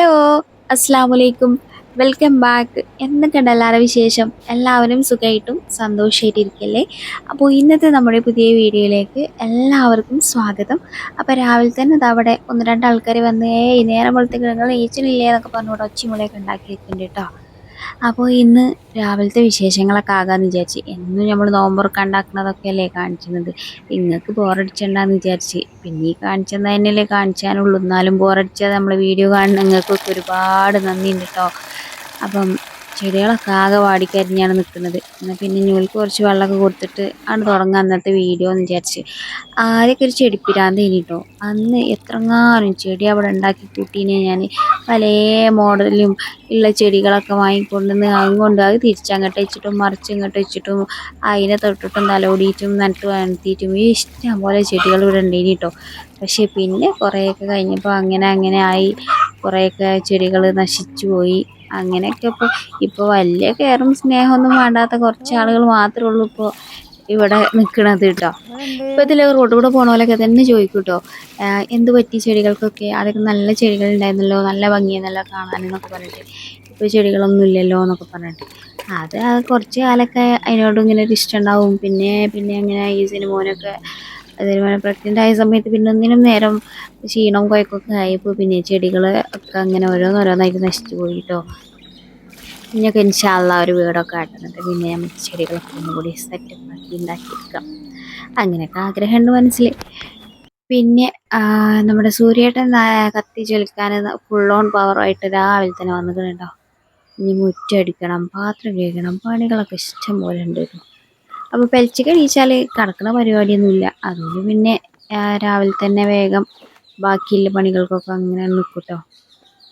Hello അസ്സാം വലൈക്കും welcome back. എന്തൊക്കെയുണ്ട് എല്ലാവരുടെ വിശേഷം? എല്ലാവരും സുഖമായിട്ടും സന്തോഷമായിട്ടിരിക്കല്ലേ അപ്പോൾ ഇന്നത്തെ നമ്മുടെ പുതിയ വീഡിയോയിലേക്ക് എല്ലാവർക്കും സ്വാഗതം. അപ്പോൾ രാവിലെ തന്നെ അവിടെ ഒന്ന് രണ്ട് ആൾക്കാർ വന്ന് ഏ നേരം പോലത്തേക്ക് നിങ്ങൾ ഏച്ചിലില്ലേ എന്നൊക്കെ പറഞ്ഞു ഇവിടെ ഒച്ചിമുളയൊക്കെ ഉണ്ടാക്കി വെക്കുന്നുണ്ട് കേട്ടോ. അപ്പോൾ ഇന്ന് രാവിലത്തെ വിശേഷങ്ങളൊക്കെ ആകാമെന്ന് വിചാരിച്ച്. എന്നും നമ്മൾ നോമ്പുറക്കം ഉണ്ടാക്കുന്നതൊക്കെയല്ലേ കാണിക്കുന്നത് നിങ്ങൾക്ക് ബോറടിച്ചണ്ടെന്ന് വിചാരിച്ച്. പിന്നെ ഈ കാണിച്ചത് തന്നെയല്ലേ കാണിച്ചാനുള്ളൂ. എന്നാലും ബോറടിച്ചാൽ നമ്മൾ വീഡിയോ കാണുന്ന നിങ്ങൾക്കൊക്കെ ഒരുപാട് നന്ദിയുണ്ട് കേട്ടോ അപ്പം ചെടികളൊക്കെ ആകെ വാടിക്കരിഞ്ഞാണ് നിൽക്കുന്നത്. എന്നാൽ പിന്നെ ഞൂൽക്ക് കുറച്ച് വെള്ളമൊക്കെ കൊടുത്തിട്ട് ആണ് തുടങ്ങാം അന്നത്തെ വീഡിയോ എന്ന് വിചാരിച്ച്. ആദ്യമൊക്കെ ഒരു ചെടിപ്പിരാന്ത് കേട്ടോ അന്ന് എത്രങ്ങാനും ചെടി അവിടെ ഉണ്ടാക്കി കൂട്ടീനെ ഞാൻ പല മോഡലും ഉള്ള ചെടികളൊക്കെ വാങ്ങിക്കൊണ്ടുവന്ന് അങ്ങോട്ട് അത് തിരിച്ചങ്ങോട്ട് വെച്ചിട്ടും മറിച്ച് ഇങ്ങോട്ട് വെച്ചിട്ടും അതിനെ തൊട്ടിട്ടും തലോടിയിട്ടും നട്ട് വളർത്തിയിട്ടും ഇഷ്ടം പോലെ ചെടികൾ ഇവിടെ ഉണ്ടായിന് കേട്ടോ പക്ഷേ പിന്നെ കുറേയൊക്കെ കഴിഞ്ഞപ്പോൾ അങ്ങനെ അങ്ങനെ ആയി. കുറേയൊക്കെ ചെടികൾ നശിച്ചു പോയി. അങ്ങനെയൊക്കെ ഇപ്പോൾ ഇപ്പോൾ വലിയ കെയറും സ്നേഹമൊന്നും വേണ്ടാത്ത കുറച്ച് ആളുകൾ മാത്രമേ ഉള്ളൂ ഇപ്പോൾ ഇവിടെ നിൽക്കണത് കേട്ടോ ഇപ്പോൾ ഇതിൽ റോഡ് കൂടെ പോണ പോലെയൊക്കെ തന്നെ ചോദിക്കും കേട്ടോ എന്ത് പറ്റി ചെടികൾക്കൊക്കെ? അതൊക്കെ നല്ല ചെടികൾ ഉണ്ടായിരുന്നല്ലോ? നല്ല ഭംഗിയെന്നല്ലോ കാണാനെന്നൊക്കെ പറഞ്ഞിട്ട്. ഇപ്പോൾ ചെടികളൊന്നും ഇല്ലല്ലോ എന്നൊക്കെ പറഞ്ഞിട്ട്. അത് കുറച്ച് കാലമൊക്കെ അതിനോട് ഇങ്ങനെ ഒരു ഇഷ്ടം ഉണ്ടാവും. പിന്നെ പിന്നെ അങ്ങനെ ഈ സിനിമോനൊക്കെ അതേപോലെ പ്രഗ്നന്റ് ആയ സമയത്ത് പിന്നെ ഒന്നിനും നേരം ക്ഷീണവും കുഴക്കമൊക്കെ ആയപ്പോൾ പിന്നെ ചെടികൾ ഒക്കെ അങ്ങനെ ഓരോന്നോരോന്നായിട്ട് നശിച്ചു പോയി കേട്ടോ പിന്നെയൊക്കെ ഇൻഷാള്ള ഒരു വീടൊക്കെ ആട്ടുന്നുണ്ട് പിന്നെ നമുക്ക് ചെടികളൊക്കെ ഒന്നുകൂടി സെറ്റപ്പ് ആക്കി ഉണ്ടാക്കിയെടുക്കാം അങ്ങനെയൊക്കെ ആഗ്രഹമുണ്ട് മനസ്സിൽ. പിന്നെ നമ്മുടെ സൂര്യേട്ടൻ കത്തി ചൊലിക്കാൻ ഫുൾ ഓൺ പവറായിട്ട് രാവിലെ തന്നെ വന്നിട്ടുണ്ടോ ഇനി മുറ്റടിക്കണം പാത്രം കഴിക്കണം പണികളൊക്കെ ഇഷ്ടം പോലെ ഉണ്ട് അപ്പോൾ പെൽച്ച് കഴിച്ചാൽ കിടക്കുന്ന പരിപാടിയൊന്നുമില്ല. അതുകൊണ്ട് പിന്നെ രാവിലെ തന്നെ വേഗം ബാക്കിയുള്ള പണികൾക്കൊക്കെ അങ്ങനെ നിൽക്കൂട്ടോ കേട്ടോ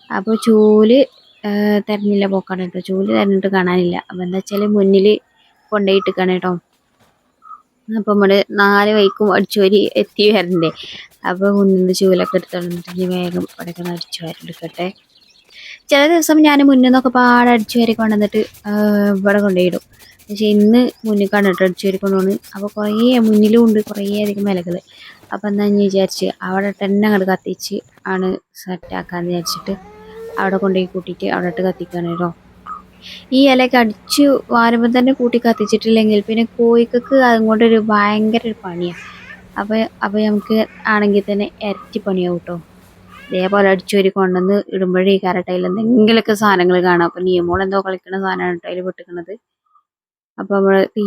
അപ്പോൾ ചൂൽ തിരഞ്ഞില്ല പോക്കാണ് കേട്ടോ. ചൂൽ തെരഞ്ഞിട്ട് കാണാനില്ല. അപ്പോൾ എന്താ വെച്ചാൽ മുന്നിൽ കൊണ്ടുപോയിട്ടിരിക്കണം കേട്ടോ. അപ്പോൾ നമ്മൾ നാല് വൈക്കും അടിച്ചുവരി എത്തി വരണ്ടേ. അപ്പോൾ മുന്നിൽ ചൂലൊക്കെ എടുത്തോണ്ടിട്ട് വേഗം ഇവിടെയൊക്കെ അടിച്ചു വരണ്ടെടുക്കട്ടെ ചില ദിവസം ഞാൻ മുന്നിൽ നിന്നൊക്കെ പാടെ അടിച്ചു വരെ കൊണ്ടുവന്നിട്ട് ഇവിടെ കൊണ്ടുപോയിടും പക്ഷെ ഇന്ന് മുന്നിൽ കണ്ടിട്ട് അടിച്ചു വരെ കൊണ്ടുപോണ് അപ്പോൾ കുറേ മുന്നിലും ഉണ്ട് കുറേ അധികം വിലകൾ അപ്പോൾ എന്താ ഞാൻ വിചാരിച്ച് അവിടെ തന്നെ അങ്ങോട്ട് കത്തിച്ച് ആണ് സെറ്റാക്കാന്ന് വിചാരിച്ചിട്ട് അവിടെ കൊണ്ടുപോയി കൂട്ടിയിട്ട് അവിടെ ഇട്ട് കത്തിക്കാണ് കേട്ടോ. ഈ ഇലയൊക്കെ അടിച്ചു വാരുമ്പോൾ തന്നെ കൂട്ടി കത്തിച്ചിട്ടില്ലെങ്കിൽ പിന്നെ കോഴിക്കൊക്കെ അതുകൊണ്ടൊരു ഭയങ്കര ഒരു പണിയാണ് അപ്പോൾ അപ്പോൾ നമുക്ക് ആണെങ്കിൽ തന്നെ ഇരട്ടി പണിയാവും കേട്ടോ. ഇതേപോലെ അടിച്ചു വരി കൊണ്ടുവന്ന് ഇടുമ്പോഴേ കരട്ടയിൽ എന്തെങ്കിലുമൊക്കെ സാധനങ്ങൾ കാണാം. അപ്പോൾ നിയമോൾ എന്തോ കളിക്കണ സാധനമാണ് കേട്ടോ അതിൽ പൊട്ടിക്കണത് അപ്പോൾ നമ്മൾ തീ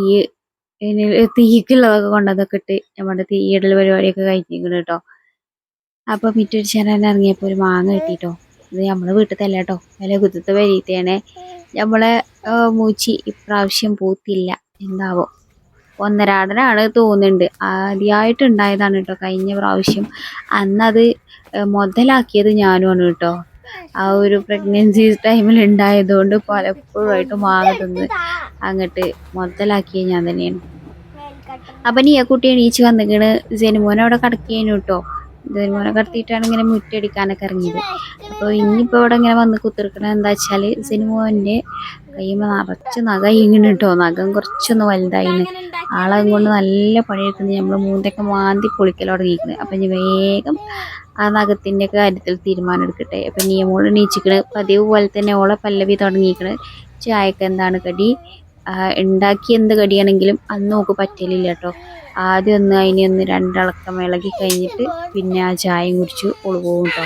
തീക്കുള്ളതൊക്കെ കൊണ്ടതൊക്കെ ഇട്ട് നമ്മുടെ തീയിടൽ പരിപാടിയൊക്കെ കഴിഞ്ഞിരിക്കണം കേട്ടോ. അപ്പോൾ മിറ്റടിച്ചാൻ ഇറങ്ങിയപ്പോ ഒരു മാങ്ങ കിട്ടിട്ടോ. ഇത് നമ്മളെ വീട്ടിലല്ല കേട്ടോ. വില കുത്തത്തെ വരീത്തയാണ് നമ്മളെ മൂച്ചി ഇപ്രാവശ്യം പൂത്തില്ല. എന്താവോ. ഒന്നരാടനാണ് തോന്നുന്നുണ്ട്. ആദ്യമായിട്ട് ഉണ്ടായതാണ് കേട്ടോ. കഴിഞ്ഞ പ്രാവശ്യം. അന്നത് മുതലാക്കിയത് ഞാനുമാണ് കേട്ടോ. ആ ഒരു പ്രഗ്നൻസി ടൈമിൽ ഉണ്ടായതുകൊണ്ട് പലപ്പോഴായിട്ട് മാങ്ങ അങ്ങോട്ട് മുതലാക്കിയ ഞാൻ തന്നെയാണ്. അപ്പൊ നീ ആ കുട്ടി എണീച്ച് വന്നിക്കണ്. ജനുമോനെ അവിടെ കിടക്കേനു കേട്ടോ ജനുമോനെ കടത്തിയിട്ടാണ് ഇങ്ങനെ മുറ്റടിക്കാനൊക്കെ ഇറങ്ങിയത്. അപ്പോൾ ഇനിയിപ്പോൾ ഇവിടെ ഇങ്ങനെ വന്ന് കുത്തിർക്കണ എന്താ വെച്ചാൽ സിനിമോന്റെ കയ്യുമ്പോൾ നിറച്ച് നഖ ഇങ്ങനെ കേട്ടോ നഖം കുറച്ചൊന്ന് വലുതായിന്. ആളെ കൊണ്ട് നല്ല പണിയെടുക്കുന്നത് നമ്മൾ മൂന്നൊക്കെ മാന്തി പൊളിക്കലോടെ തുടങ്ങിയിരിക്കുന്നത് അപ്പം ഇനി വേഗം ആ നഖത്തിന്റെ കാര്യത്തിൽ തീരുമാനം എടുക്കട്ടെ. അപ്പം നിയമോൾ നീച്ചിക്കണ് പതിവ് പോലെ തന്നെ ഓളെ പല്ലവി തുടങ്ങിയിരിക്കണ്. ചായക്ക് എന്താണ് കടി? ഉണ്ടാക്കി എന്ത് കടിയാണെങ്കിലും അന്ന് നോക്ക് പറ്റലില്ല കേട്ടോ. ആദ്യം ഒന്ന് അതിനെ ഒന്ന് രണ്ടിളക്കം ഇളകി കഴിഞ്ഞിട്ട് പിന്നെ ആ ചായയും കുടിച്ച് ഓൾ കേട്ടോ.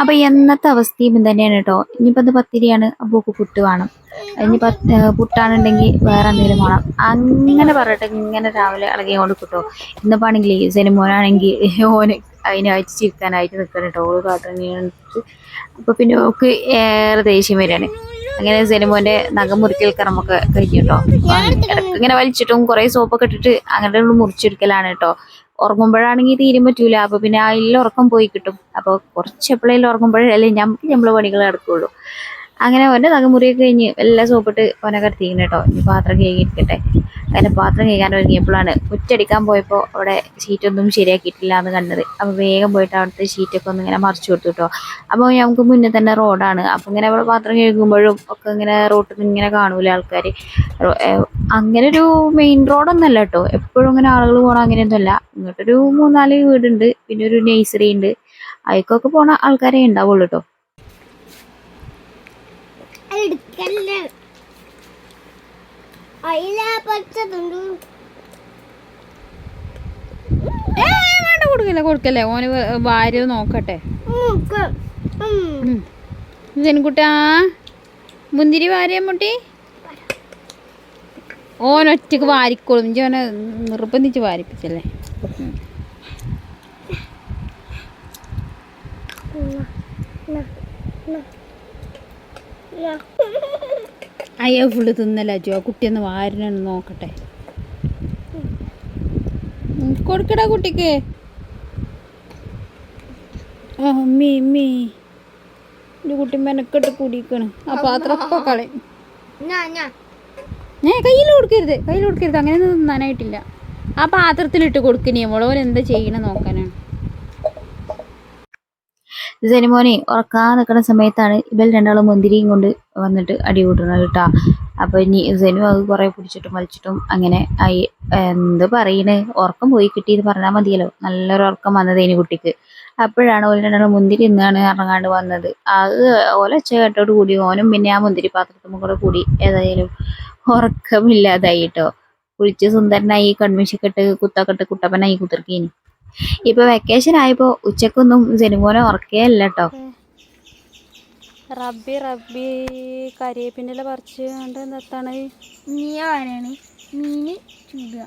അപ്പൊ എന്നത്തെ അവസ്ഥയും തന്നെയാണ് കേട്ടോ. ഇനിയിപ്പോ അത് പത്തിരിയാണ് അപ്പൂക്ക് പുട്ട് വേണം. ഇനി പത്ത് പുട്ടാണെന്നുണ്ടെങ്കിൽ വേറെ എന്തെങ്കിലും വേണം. അങ്ങനെ പറഞ്ഞിട്ട് ഇങ്ങനെ രാവിലെ ഇളകി കൊണ്ട് കിട്ടോ ഇന്നിപ്പാണെങ്കിൽ സിനിമോനാണെങ്കിൽ ഓന് അതിനെ അയച്ചു ചിരിക്കാനായിട്ട് നിൽക്കണം കേട്ടോ. ഓൾ കാട്ടുന്നിട്ട് അപ്പൊ പിന്നെ ഓക്ക് ഏറെ ദേഷ്യം വരികയാണ്. അങ്ങനെ സിനിമോന്റെ നഖം മുറിക്കൽ കർമ്മൊക്കെ കഴിഞ്ഞു കേട്ടോ. ഇങ്ങനെ വലിച്ചിട്ടും കുറെ സോപ്പൊക്കെ ഇട്ടിട്ട് അങ്ങനെ മുറിച്ചെടുക്കലാണ് കേട്ടോ. ഉറങ്ങുമ്പോഴാണെങ്കിൽ തീരും പറ്റൂല. അപ്പൊ പിന്നെ അതിൽ ഉറക്കം പോയി കിട്ടും. അപ്പൊ കുറച്ച് എപ്പോഴേലും ഉറങ്ങുമ്പോഴല്ലേ നമുക്ക് നമ്മൾ പണികൾ നടക്കുള്ളൂ. അങ്ങനെ ഓന്റെ നഖമുറിയൊക്കെ കഴിഞ്ഞ് എല്ലാം സോപ്പിട്ട് ഓനെ കടത്തിക്കണം കേട്ടോ ഇനി പാത്രം കഴുകിയിരിക്കട്ടെ. അങ്ങനെ പാത്രം കഴിക്കാൻ ഒരുങ്ങിയപ്പോഴാണ് മുറ്റടിക്കാൻ പോയപ്പോൾ അവിടെ ഷീറ്റൊന്നും ശരിയാക്കിയിട്ടില്ല എന്ന് കണ്ടത്. അപ്പോൾ വേഗം പോയിട്ട് അവിടുത്തെ ഷീറ്റൊക്കെ ഒന്ന് ഇങ്ങനെ മറിച്ചു കൊടുത്തു കേട്ടോ. അപ്പോൾ നമുക്ക് മുന്നേ തന്നെ റോഡാണ്. അപ്പോൾ ഇങ്ങനെ അവിടെ പാത്രം കഴുകുമ്പോഴും ഒക്കെ ഇങ്ങനെ റോട്ടിൽ നിന്ന് ഇങ്ങനെ കാണൂല ആൾക്കാർ അങ്ങനെ ഒരു മെയിൻ റോഡൊന്നല്ല കേട്ടോ. എപ്പോഴും ഇങ്ങനെ ആളുകൾ പോകണം അങ്ങനെയൊന്നുമല്ല. ഇങ്ങോട്ടൊരു മൂന്നാൽ വീടുണ്ട്. പിന്നെ ഒരു നേഴ്സറി ഉണ്ട്. അതിക്കൊക്കെ പോണ ആൾക്കാരെ ഉണ്ടാവുള്ളൂ കേട്ടോ. എടുക്കല്ലേ? അയില പച്ചതുണ്ട് വേണ്ട കൊടുക്കല്ലേ കൊടുക്കല്ലേ. ഓന് ഭാര്യ നോക്കട്ടെ. ജനക്കുട്ടാ മുന്തിരി വാരിയ മുട്ടി. ഓനൊറ്റക്ക് വാരിക്കോളും. ഓനെ നിർബന്ധിച്ച് വാരിപ്പിച്ചല്ലേ. ഉം. അയ്യോ ഫുള്ള് തിന്നല്ല ജോ. കുട്ടിയൊന്ന് വാരണെന്ന് നോക്കട്ടെ. കൊടുക്കടാ കുട്ടിക്ക്. ആ മീ മീ എന്റെ കുട്ടി മെനക്കെട്ട് കുടിക്കണ് ആ പാത്രം കളി കളയും. ഏ കയ്യിൽ കൊടുക്കരുത്. കയ്യിൽ കൊടുക്കരുത്. അങ്ങനെയൊന്നും തിന്നാനായിട്ടില്ല ആ പാത്രത്തിലിട്ട് കൊടുക്കണേ മുളവൻ എന്താ ചെയ്യണ നോക്കാനാണ്. ജനിമോനെ ഉറക്കാൻ നിൽക്കുന്ന സമയത്താണ് ഇവൽ രണ്ടാളും മുന്തിരിയും കൊണ്ട് വന്നിട്ട് അടി കൂട്ടുന്നത് കേട്ടോ. അപ്പൊ ഇനി ജനു അത് കുറെ പിടിച്ചിട്ടും വലിച്ചിട്ടും അങ്ങനെ ആയി. എന്ത് പറയണേ? ഉറക്കം പോയി കിട്ടിയെന്ന് പറഞ്ഞാൽ മതിയല്ലോ. നല്ലൊരു ഉറക്കം വന്നത് ഇനി കുട്ടിക്ക്. അപ്പോഴാണ് ഓല രണ്ടാളും മുന്തിരി ഇന്നാണ് ഇറങ്ങാണ്ട് വന്നത്. അത് ഓല ചേട്ടോട് കൂടി ഓനും പിന്നെ ആ മുന്തിരി പാത്രത്തും കൂടെ കൂടി ഏതായാലും ഉറക്കമില്ലാതായി കേട്ടോ. കുളിച്ച് സുന്ദരനായി കൺമിഷൊക്കെ കുത്തക്കെട്ട് കുട്ടപ്പനായി കുത്തിർക്കേനി. ഇപ്പൊ വെക്കേഷൻ ആയപ്പോ ഉച്ചക്കൊന്നും ജനുമോനെ ഉറക്കേയല്ല കേട്ടോ റബ്ബി റബ്ബി കരിയേപ്പിന്റെ പറിച്ച് കണ്ട് എന്താണ് നീ ആരാണ് മീന് ചൂടുക.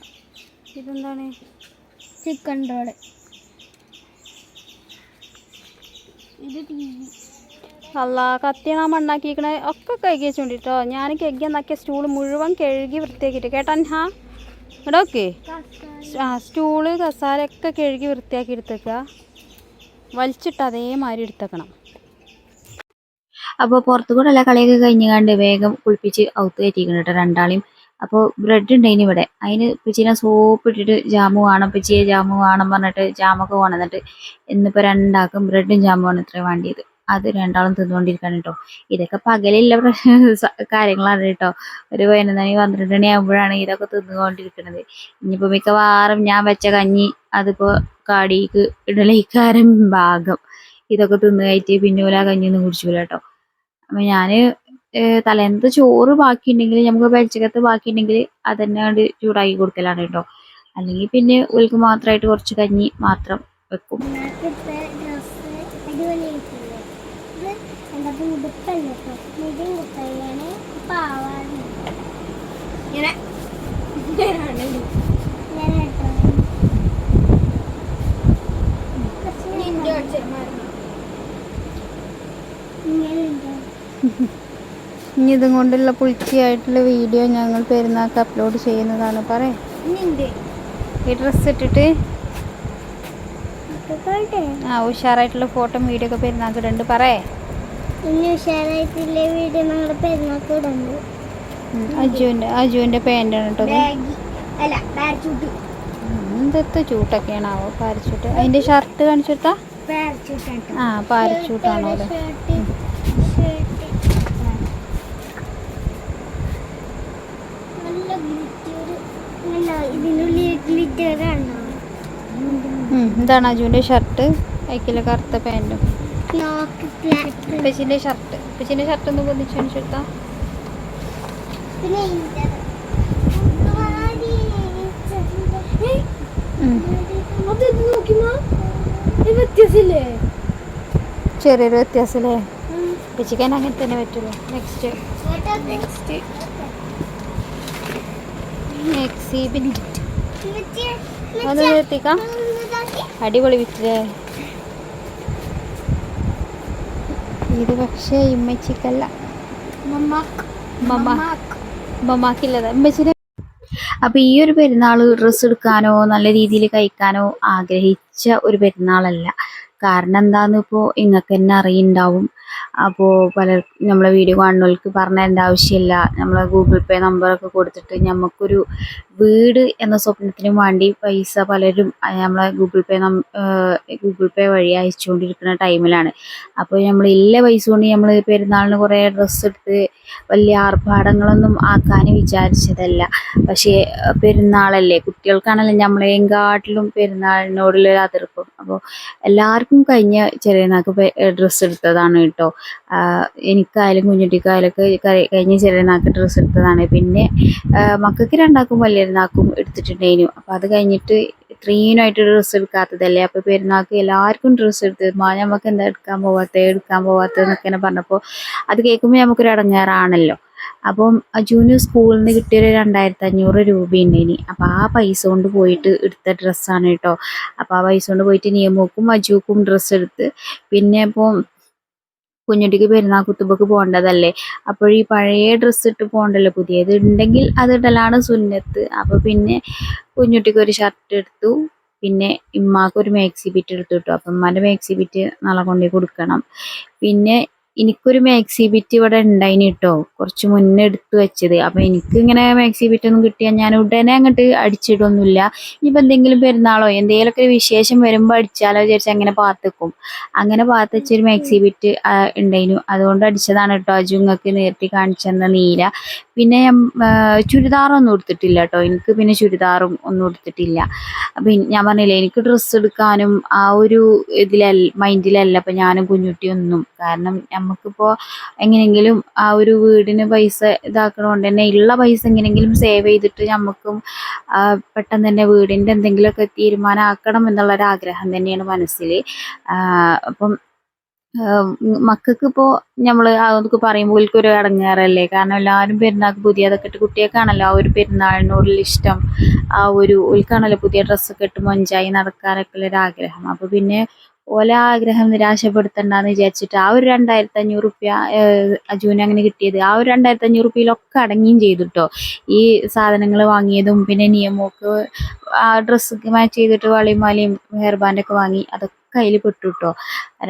ഇതെന്താണ്? ചിക്കൻ റോഡ് ഇത് അല്ല വി അല്ല മണ്ണാക്കിയിരിക്കണേ മണ്ണാക്കിക്കണ ഒക്കെ കഴുകി വെച്ചോണ്ടിട്ടോ. ഞാൻ കഴുകി എന്നാക്കിയ സ്റ്റൂൾ മുഴുവൻ കഴുകി വൃത്തിയാക്കിയിട്ട്. കേട്ടാ ഹാ ഇവിടെ ഓക്കെ. ആ സ്റ്റൂൾ കസാല ഒക്കെ കഴുകി വൃത്തിയാക്കി എടുത്തേക്കുക വലിച്ചിട്ട് അതേമാതിരി എടുത്തേക്കണം. അപ്പോൾ പുറത്തു കൂടെ എല്ലാ കളിയൊക്കെ കഴിഞ്ഞാണ്ട് വേഗം കുളിപ്പിച്ച് ഔത്ത് കയറ്റിക്കണം കേട്ടോ രണ്ടാളെയും. അപ്പോൾ ബ്രെഡ് ഉണ്ടായിന് ഇവിടെ. അതിന് പിച്ചിനെ സോപ്പ് ഇട്ടിട്ട് ജാമു വേണം പിച്ചിയെ ജാമു വേണം പറഞ്ഞിട്ട് ജാമൊക്കെ കൊണ്ടുവന്നിട്ട് ഇന്നിപ്പോൾ രണ്ടാക്കും ബ്രെഡും ജാമുമാണ് ഇത്രയും വേണ്ടിയത്. അത് രണ്ടാളും തിന്നുകൊണ്ടിരിക്കണം കേട്ടോ ഇതൊക്കെ പകലില്ല കാര്യങ്ങളാണ് കേട്ടോ ഒരു പതിനൊന്ന് മണി പന്ത്രണ്ട് മണി ആകുമ്പോഴാണ് ഇതൊക്കെ തിന്നുകൊണ്ടിരിക്കുന്നത്. ഇനിയിപ്പോൾ മിക്കവാറും ഞാൻ വെച്ച കഞ്ഞി അതിപ്പോൾ കാടിക്ക് ഇടലേക്കാരൻ ഭാഗം. ഇതൊക്കെ തിന്നു കയറ്റി പിന്നെ കഞ്ഞി കഞ്ഞിയൊന്നും കുടിച്ചു കേട്ടോ അപ്പൊ ഏഹ് തലേന്നത്തെ ചോറ് ബാക്കിയുണ്ടെങ്കിൽ നമുക്ക് വെളിച്ചകത്ത് ബാക്കിയുണ്ടെങ്കിൽ അത് തന്നെ കണ്ട് ചൂടാക്കി കൊടുക്കലാണ് കേട്ടോ അല്ലെങ്കിൽ പിന്നെ ഉൽക്ക് മാത്രമായിട്ട് കുറച്ച് കഞ്ഞി മാത്രം വെക്കും ഡ്രസ്സ് അടിപൊളിയായിട്ടില്ലേ ഇത് എന്റെ ഉടുപ്പല്ല പാവാണ് ഇങ്ങനെ. ഇനി ഇതും കൊണ്ടുള്ള പുളിച്ചിയായിട്ടുള്ള വീഡിയോ ഞങ്ങൾ പെരുന്നാൾക്ക് അപ്ലോഡ് ചെയ്യുന്നതാണ്. പറയേ. ഈ ഡ്രസ്സ് ഇട്ടിട്ട്? ആ ഉഷാറായിട്ടുള്ള ഫോട്ടോ വീഡിയോ ഒക്കെ പെരുന്നാൾക്ക് ഇടുന്നുണ്ട് പറയേ. ഉഷാറായിട്ടുള്ള പെരുന്നാൾക്ക് ഇടുന്നു അജുവിന്റെ അജുവിന്റെ പാന്റാണ് കേട്ടോ. അല്ല എന്തൊക്കെ ചൂട്ടൊക്കെയാണാവോ പാരച്ചൂട്ട് അതിന്റെ ഷർട്ട് കാണിച്ചിട്ടാ? ആ പാരച്ചൂട്ടാണോ അത്? ഇതാണ് അജുവിന്റെ ഷർട്ട് അയക്കിലെ കറുത്ത പാന്റും ഉപ്പച്ചിന്റെ ഷർട്ട്. ഉപ്പച്ചിന്റെ ഷർട്ട് ഒന്ന് ഇത് വ്യത്യാസമില്ലേ? ചെറിയൊരു വ്യത്യാസല്ലേ പിച്ചിക്കാൻ അങ്ങനെ തന്നെ പറ്റുള്ളൂ. നെക്സ്റ്റ് നെക്സ്റ്റ് എക്സിബിറ്റ് അത് എത്തിക്കാം അടിപൊളി വിറ്റില്ലേ ഇത് പക്ഷേ ഇമ്മച്ചിക്കല്ല. മമ്മ. മമ്മാക്കില്ലത്. ഉമ്മച്ചിനെ അപ്പൊ ഈ ഒരു പെരുന്നാൾ ഡ്രസ്സ് എടുക്കാനോ നല്ല രീതിയിൽ കഴിക്കാനോ ആഗ്രഹിച്ച ഒരു പെരുന്നാളല്ല. കാരണം എന്താന്ന് ഇപ്പോ ഇങ്ങക്ക് തന്നെ അറിയുണ്ടാവും. അപ്പോൾ പല നമ്മളെ വീഡിയോ കാണുന്നവർക്ക് പറഞ്ഞു തരേണ്ട ആവശ്യമില്ല. നമ്മളെ ഗൂഗിൾ പേ നമ്പറൊക്കെ കൊടുത്തിട്ട് നമുക്കൊരു വീട് എന്ന സ്വപ്നത്തിനും വേണ്ടി പൈസ പലരും നമ്മളെ ഗൂഗിൾ പേ ഗൂഗിൾ പേ വഴി അയച്ചുകൊണ്ടിരിക്കുന്ന ടൈമിലാണ്. അപ്പോൾ നമ്മൾ ഇല്ല പൈസ കൊണ്ട് നമ്മൾ പെരുന്നാളിന് കുറേ ഡ്രസ്സ് എടുത്ത് വലിയ ആർഭാടങ്ങളൊന്നും ആക്കാൻ വിചാരിച്ചതല്ല. പക്ഷേ പെരുന്നാളല്ലേ കുട്ടികൾക്കാണല്ലോ നമ്മളെയും കാട്ടിലും പെരുന്നാളിനോടുള്ള ഒരു അതിർപ്പം അപ്പോൾ എല്ലാവർക്കും കഴിഞ്ഞ ചെറിയ നാക്ക് ഡ്രസ്സ് എടുത്തതാണ് കേട്ടോ ആഹ് എനിക്കായാലും കുഞ്ഞുട്ടിക്കായാലൊക്കെ കഴിഞ്ഞ ഡ്രസ്സ് എടുത്തതാണ്. പിന്നെ മക്കൾക്ക് രണ്ടാക്കും വലിയനാക്കും എടുത്തിട്ടുണ്ടായിരുന്നു. അപ്പോൾ അത് കഴിഞ്ഞിട്ട് ഇത്രയുമായിട്ട് ഡ്രസ്സ് എടുക്കാത്തതല്ലേ? അപ്പോൾ പെരുന്നാൾക്ക് എല്ലാവർക്കും ഡ്രസ്സ് എടുത്ത് മാ നമുക്ക് എന്താ എടുക്കാൻ പോവാത്തത് എടുക്കാൻ പോവാത്തത് എന്നൊക്കെ പറഞ്ഞപ്പോൾ അത് കേൾക്കുമ്പോൾ നമുക്കൊരു അടങ്ങാറാണല്ലോ. അപ്പം അജുവിന് സ്കൂളിൽ നിന്ന് കിട്ടിയൊരു രണ്ടായിരത്തി അഞ്ഞൂറ് രൂപയുണ്ടേനി അപ്പം ആ പൈസ കൊണ്ട് പോയിട്ട് എടുത്ത ഡ്രസ്സാണ് കേട്ടോ. അപ്പം ആ പൈസ കൊണ്ട് പോയിട്ട് നിയമക്കും അജുക്കും ഡ്രസ്സ് എടുത്ത്. പിന്നെ ഇപ്പോൾ കുഞ്ഞുട്ടിക്ക് പെരുന്നാൾ കുത്തുമ്പക്ക് പോകേണ്ടതല്ലേ? അപ്പോൾ ഈ പഴയ ഡ്രസ്സ് ഇട്ട് പോകണ്ടല്ലോ പുതിയത് ഉണ്ടെങ്കിൽ അത് ഇടലാണ് സുന്നത്ത്. അപ്പോൾ പിന്നെ കുഞ്ഞുട്ടിക്ക് ഒരു ഷർട്ട് എടുത്തു. പിന്നെ ഇമ്മാക്കൊരു ഒരു മാക്സി ബിറ്റ് എടുത്തു കിട്ടും അപ്പം ഉമ്മാന്റെ മാക്സി ബിറ്റ് നാളെ കൊണ്ടുപോയി കൊടുക്കണം. പിന്നെ എനിക്കൊരു മാക്സി ബിറ്റ് ഇവിടെ ഉണ്ടായിന് കേട്ടോ കുറച്ച് മുന്നേ എടുത്ത് വെച്ചത്. അപ്പം എനിക്ക് ഇങ്ങനെ മാക്സി ബിറ്റ് ഒന്നും കിട്ടിയാൽ ഞാൻ ഉടനെ അങ്ങോട്ട് അടിച്ചിടൊന്നുമില്ല. ഇനിയിപ്പോൾ എന്തെങ്കിലും പെരുന്നാളോ എന്തെങ്കിലുമൊക്കെ ഒരു വിശേഷം വരുമ്പോൾ അടിച്ചാലോ വിചാരിച്ച് അങ്ങനെ പാത്തക്കും. അങ്ങനെ പാത്ത് വെച്ചൊരു മാക്സി ബിറ്റ് ഉണ്ടായിരുന്നു അതുകൊണ്ട് അടിച്ചതാണ് കേട്ടോ അജുങ്ങൾക്ക് നേരത്തെ കാണിച്ചു തന്ന നീല. പിന്നെ ചുരിദാറൊന്നും എടുത്തിട്ടില്ല കേട്ടോ എനിക്ക് പിന്നെ ചുരിദാറും ഒന്നും എടുത്തിട്ടില്ല അപ്പം ഞാൻ പറഞ്ഞില്ലേ എനിക്ക് ഡ്രസ്സ് എടുക്കാനും ആ ഒരു ഇതിലല്ല മൈൻഡിലല്ല അപ്പം ഞാനും കുഞ്ഞുട്ടിയൊന്നും കാരണം നമുക്കിപ്പോൾ എങ്ങനെയെങ്കിലും ആ ഒരു വീടിന് പൈസ ഇതാക്കണോണ്ട് തന്നെ ഉള്ള പൈസ എങ്ങനെയെങ്കിലും സേവ് ചെയ്തിട്ട് നമുക്കും പെട്ടെന്ന് തന്നെ വീടിന്റെ എന്തെങ്കിലുമൊക്കെ തീരുമാനമാക്കണം എന്നുള്ളൊരാഗ്രഹം തന്നെയാണ് മനസ്സിൽ അപ്പം മക്കൾക്ക് ഇപ്പോ നമ്മൾ അതൊക്കെ പറയുമ്പോൾ ഒരു അടങ്ങാറല്ലേ കാരണം എല്ലാവരും പെരുന്നാൾക്ക് പുതിയതൊക്കെ ഇട്ട് കുട്ടിയൊക്കെയാണല്ലോ ആ ഒരു പെരുന്നാളിനോടുള്ള ഇഷ്ടം. ആ ഒരു ഓൽക്കാണല്ലോ പുതിയ ഡ്രസ്സൊക്കെ ഇട്ട് മൊഞ്ചായി നടക്കാനൊക്കെ ഉള്ളൊരു ആഗ്രഹം. അപ്പോൾ പിന്നെ ഓല ആഗ്രഹം നിരാശപ്പെടുത്തണ്ടെന്ന് വിചാരിച്ചിട്ട് ആ ഒരു രണ്ടായിരത്തി അഞ്ഞൂറ് റുപ്യ അജുവിന് അങ്ങനെ കിട്ടിയത്. ആ ഒരു രണ്ടായിരത്തി അഞ്ഞൂറ് റുപ്യയിലൊക്കെ അടങ്ങിയും ചെയ്തു കേട്ടോ ഈ സാധനങ്ങൾ വാങ്ങിയതും പിന്നെ നിയമമൊക്കെ ആ ഡ്രസ്സൊക്കെ മാച്ച് ചെയ്തിട്ട് വളയും മാലയും ഹെയർ ബാൻഡൊക്കെ വാങ്ങി അതൊക്കെ അതിൽ പെട്ടു കേട്ടോ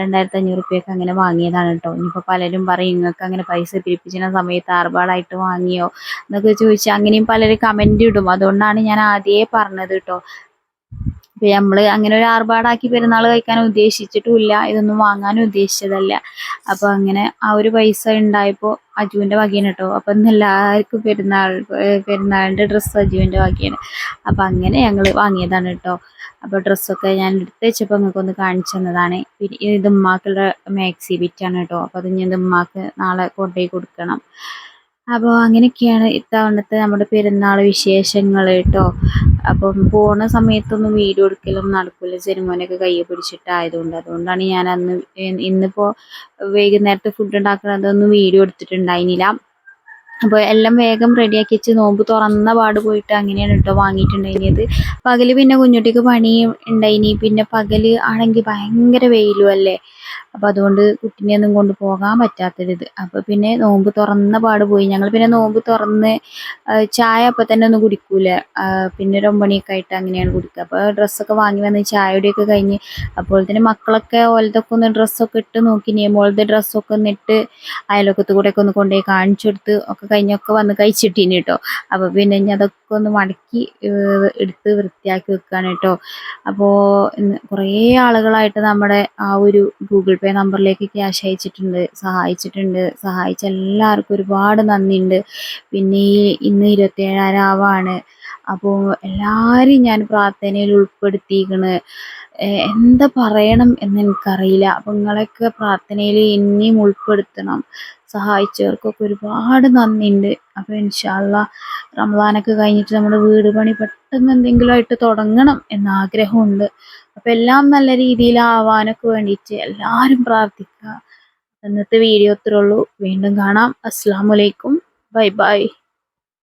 രണ്ടായിരത്തി അഞ്ഞൂറ് റുപ്യൊക്കെ അങ്ങനെ വാങ്ങിയതാണ് കേട്ടോ ഇനിയിപ്പോൾ പലരും പറയും നിങ്ങൾക്ക് അങ്ങനെ പൈസ പിരിപ്പിച്ചിരുന്ന സമയത്ത് ആർഭാടായിട്ട് വാങ്ങിയോ? എന്നൊക്കെ ചോദിച്ചാൽ അങ്ങനെയും പലരും കമന്റ് ഇടും. അതുകൊണ്ടാണ് ഞാൻ ആദ്യമേ പറഞ്ഞത് കേട്ടോ ഇപ്പം നമ്മൾ അങ്ങനെ ഒരു ആർഭാടാക്കി പെരുന്നാൾ കഴിക്കാൻ ഉദ്ദേശിച്ചിട്ടുമില്ല. ഇതൊന്നും വാങ്ങാനും ഉദ്ദേശിച്ചതല്ല. അപ്പോൾ അങ്ങനെ ആ ഒരു പൈസ ഉണ്ടായപ്പോൾ അജുവിന്റെ വകയാണ് കേട്ടോ അപ്പം ഇന്ന് എല്ലാവർക്കും പെരുന്നാൾ പെരുന്നാളിന്റെ ഡ്രസ്സ് അജുവിന്റെ വകയാണ്. അപ്പം അങ്ങനെ ഞങ്ങൾ വാങ്ങിയതാണ് കേട്ടോ അപ്പോൾ ഡ്രസ്സൊക്കെ ഞാൻ എടുത്ത് വെച്ചപ്പോൾ നിങ്ങൾക്ക് ഒന്ന് കാണിച്ചു തന്നതാണ്. ഇത് ഉമ്മാക്കുള്ള മാക്സി ബിറ്റാണ് കേട്ടോ അപ്പോൾ അത് ഞാൻ ഉമ്മാക്ക് നാളെ കൊണ്ടുപോയി കൊടുക്കണം. അപ്പോൾ അങ്ങനെയൊക്കെയാണ് ഇത്തവണത്തെ നമ്മുടെ പെരുന്നാൾ വിശേഷങ്ങൾ കേട്ടോ. അപ്പം പോണ സമയത്തൊന്നും വീഡിയോ എടുക്കലൊന്നും നടക്കില്ല ചെരുമോനൊക്കെ കയ്യെ പിടിച്ചിട്ടായതുകൊണ്ട്. അതുകൊണ്ടാണ് ഞാൻ അന്ന് ഇന്നിപ്പോൾ വൈകുന്നേരത്തെ ഫുഡ് ഉണ്ടാക്കുന്നതൊന്നും വീഡിയോ എടുത്തിട്ടുണ്ടായിരുന്നില്ല. അപ്പോൾ എല്ലാം വേഗം റെഡിയാക്കി വെച്ച് നോമ്പ് തുറന്ന പാട് പോയിട്ട് അങ്ങനെയാണ് കേട്ടോ വാങ്ങിയിട്ടുണ്ടായിരുന്നത്. പകൽ പിന്നെ കുഞ്ഞുട്ടിക്ക് പണി ഉണ്ടായിനി. പിന്നെ പകൽ ആണെങ്കിൽ ഭയങ്കര വെയിലും അല്ലേ? അപ്പോൾ അതുകൊണ്ട് കുട്ടീനെ ഒന്നും കൊണ്ട് പോകാൻ പറ്റാത്തൊരിത്. അപ്പോൾ പിന്നെ നോമ്പ് തുറന്ന പാട് പോയി. ഞങ്ങൾ പിന്നെ നോമ്പ് തുറന്ന് ചായ അപ്പം തന്നെ ഒന്നും കുടിക്കൂല. പിന്നെ ഒരു ഒമ്പണിയൊക്കെ ആയിട്ട് അങ്ങനെയാണ് കുടിക്കുക. അപ്പോൾ ഡ്രസ്സൊക്കെ വാങ്ങി വന്ന് ചായയുടെയൊക്കെ കഴിഞ്ഞ് അപ്പോൾ തന്നെ മക്കളൊക്കെ ഓലതൊക്കെ ഒന്ന് ഡ്രസ്സൊക്കെ ഇട്ട് നോക്കി. മോളത്തെ ഡ്രസ്സൊക്കെ ഒന്ന് ഇട്ട് കൂടെ കൂടെയൊക്കെ ഒന്ന് കൊണ്ടുപോയി കാണിച്ചു കൊടുത്ത് ഒക്കെ കഴിഞ്ഞൊക്കെ വന്ന് കഴിച്ചിട്ടീന് കേട്ടോ. അപ്പോൾ പിന്നെ ഞാൻ അതൊക്കെ ഒന്ന് മടക്കി എടുത്ത് വൃത്തിയാക്കി വെക്കുകയാണ് കേട്ടോ. അപ്പോൾ കുറേ ആളുകളായിട്ട് നമ്മുടെ ആ ഒരു ഗൂഗിൾ പേ നമ്പറിലേക്ക് ക്യാഷ് അയച്ചിട്ടുണ്ട് സഹായിച്ചിട്ടുണ്ട്. സഹായിച്ച എല്ലാവർക്കും ഒരുപാട് നന്ദിയുണ്ട്. പിന്നെ ഈ ഇന്ന് ഇരുപത്തേഴാം ആവാണ് അപ്പോൾ എല്ലാവരെയും ഞാൻ പ്രാർത്ഥനയിൽ ഉൾപ്പെടുത്തിയിരിക്കണ്. എന്താ പറയണം എന്ന് എനിക്കറിയില്ല. അപ്പം നിങ്ങളൊക്കെ പ്രാർത്ഥനയിൽ ഇനിയും ഉൾപ്പെടുത്തണം. സഹായിച്ചവർക്കൊക്കെ ഒരുപാട് നന്ദിയുണ്ട്. അപ്പോൾ ഇൻഷാല്ല റംസാനൊക്കെ കഴിഞ്ഞിട്ട് നമ്മുടെ വീട് പണി പെട്ടെന്ന് എന്തെങ്കിലും ആയിട്ട് തുടങ്ങണം എന്ന ആഗ്രഹമുണ്ട്. അപ്പോൾ എല്ലാം നല്ല രീതിയിലാവാനൊക്കെ വേണ്ടിയിട്ട് എല്ലാവരും പ്രാർത്ഥിക്കുക. ഇന്നത്തെ വീഡിയോ ഉള്ളൂ. വീണ്ടും കാണാം. അസ്സാം വലൈക്കും ബൈ ബൈ